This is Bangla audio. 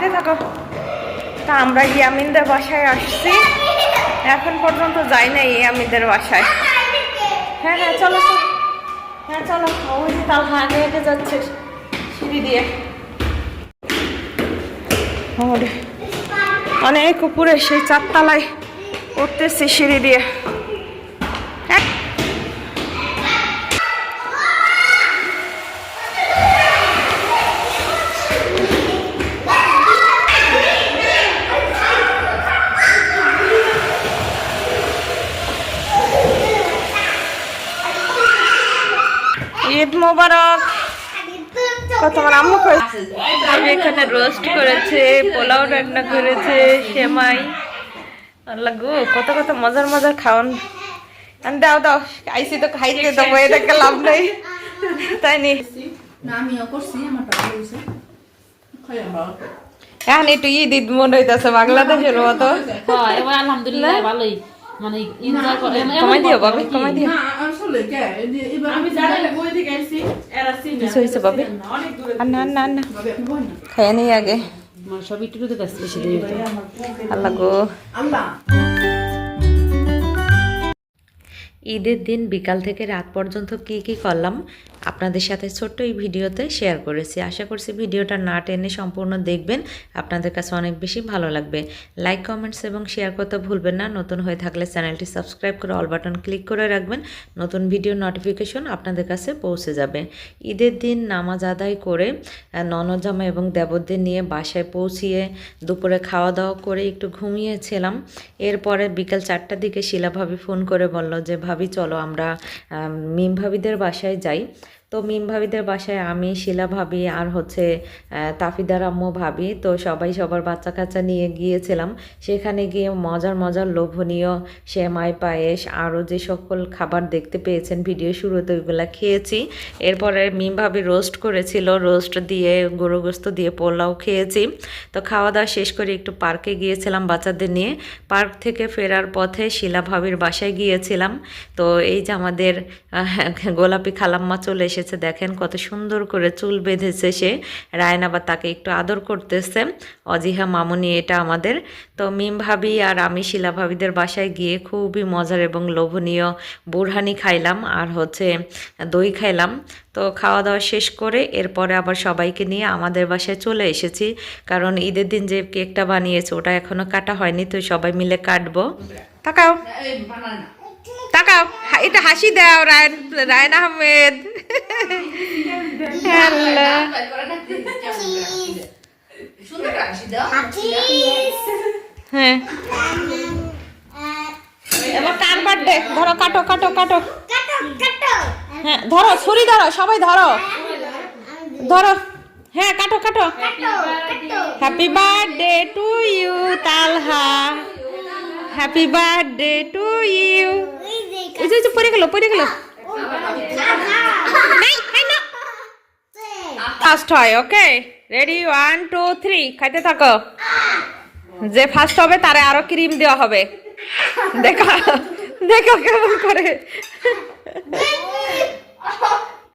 যেতে থাকো। তা আমরা ইয়ামিনদের বাসায় আসছি। এখন পর্যন্ত যাই নাই ইয়ামিনদের বাসায়। হ্যাঁ হ্যাঁ চলো হ্যাঁ চলো। ওই যে তাল হাঁটে হেঁটে যাচ্ছে সিঁড়ি দিয়ে। অনেক উপরে সেই চারতলায় উঠতেছি সিঁড়ি দিয়ে। এক ঈদ মোবারক। কত আমার আম্মু করে আমি এখানে রোস্ট করেছে পোলাও রান্না করেছে সেমাই। আল্লাহ গো কত কত মজার মজার খাওয়ান। আন দাও দাও আইসি তো খাইতে দেবো এটাকে লাভ নেই। তাই নি? করছি এখন একটু ঈদ ঈদ মনে হইতেছে বাংলাদেশের মতো। হ্যাঁ আলহামদুলিল্লাহ ভালোই। মানে এনজয় করে এমন- কমাই এমন দিও করব কমাই দিও। না আসলে কে? এবার আমি জানি না বই থেকে আসছি এরা চিনে কিছু হয়েছে বাবি? অনেক দূরে না না না ভাবে আপনি বলেন না। খেয়ে নেই আগে। মানে সব একটু একটু কাছে বেশি দিয়ে দিতে। আল্লাহ গো। আল্লাহ। ঈদের দিন বিকাল থেকে রাত পর্যন্ত কি কি করলাম আপনাদের সাথে ছোট্ট এই ভিডিওতে শেয়ার করেছি। আশা করছি ভিডিওটা না টেনে সম্পূর্ণ দেখবেন। আপনাদের কাছে অনেক বেশি ভালো লাগবে। লাইক কমেন্টস এবং শেয়ার করতে ভুলবেন না। নতুন হয়ে থাকলে চ্যানেলটি সাবস্ক্রাইব করে অল বাটন ক্লিক করে রাখবেন। নতুন ভিডিও নোটিফিকেশন আপনাদের কাছে পৌঁছে যাবে। ঈদের দিন নামাজ আদায় করে ননজামা এবং দেবরদের নিয়ে বাসায় পৌঁছিয়ে দুপুরে খাওয়া দাওয়া করে একটু ঘুমিয়েছিলাম। এরপরে বিকাল চারটার দিকে শিলা ভাবি ফোন করে বলল যে ভাবি চলো আমরা আম, মিম ভাবিদের বাসায় যাই। তো মিম ভাবিদের বাসায় আমি, শিলা ভাবি আর হচ্ছে তাফিদার আম্মু ভাবি। তো সবাই সবার বাচ্চা কাচ্চা নিয়ে গিয়েছিলাম। সেখানে গিয়ে মজার মজার লোভনীয় সেমাই, পায়েস, আরও যে সকল খাবার দেখতে পেয়েছেন ভিডিও শুরুতে ওইগুলো খেয়েছি। এরপরে মিম ভাবি রোস্ট করেছিল রোস্ট দিয়ে গরু গোস্ত দিয়ে পোলাও খেয়েছি। তো খাওয়া দাওয়া শেষ করে একটু পার্কে গিয়েছিলাম বাচ্চাদের নিয়ে। পার্ক থেকে ফেরার পথে শিলা ভাবির বাসায় গিয়েছিলাম। তো এই যে আমাদের গোলাপি খালাম্মা চলে এসেছে দেখেন কত সুন্দর করে চুল বেঁধেছে সে। রায়ন আবার তাকে একটু আদর করতেছে। অজিহা মামুনি এটা আমাদের। তো মিম ভাবি আর আমি শিলা ভাবিদের বাসায় গিয়ে খুবই মজার এবং লোভনীয় বুরহানি খাইলাম আর হচ্ছে দই খাইলাম। তো খাওয়া দাওয়া শেষ করে এরপরে আবার সবাইকে নিয়ে আমাদের বাসায় চলে এসেছি। কারণ ঈদের দিন যে কেকটা বানিয়েছে ওটা এখনও কাটা হয়নি তো সবাই মিলে কাটবো। তাকাও। তাকাও। এটা হাসি দাও রায়ন রায়ন আহমেদ আল্লাহ সুন্দর আসি দাও হ্যাঁ এবার কার বার্থডে ধরো কাটো কাটো কাটো হ্যাঁ ধরো ছুরি ধরো সবাই ধরো ধরো হ্যাঁ কাটো কাটো happy birthday to you Talha happy birthday to you পড়ে গেল পড়ে গেল ফার্স্ট হয় okay ready one two three খাইতে থাকো। যে ফার্স্ট হবে, তারে আরও ক্রিম দেওয়া হবে। দেখো দেখো কেমন করে।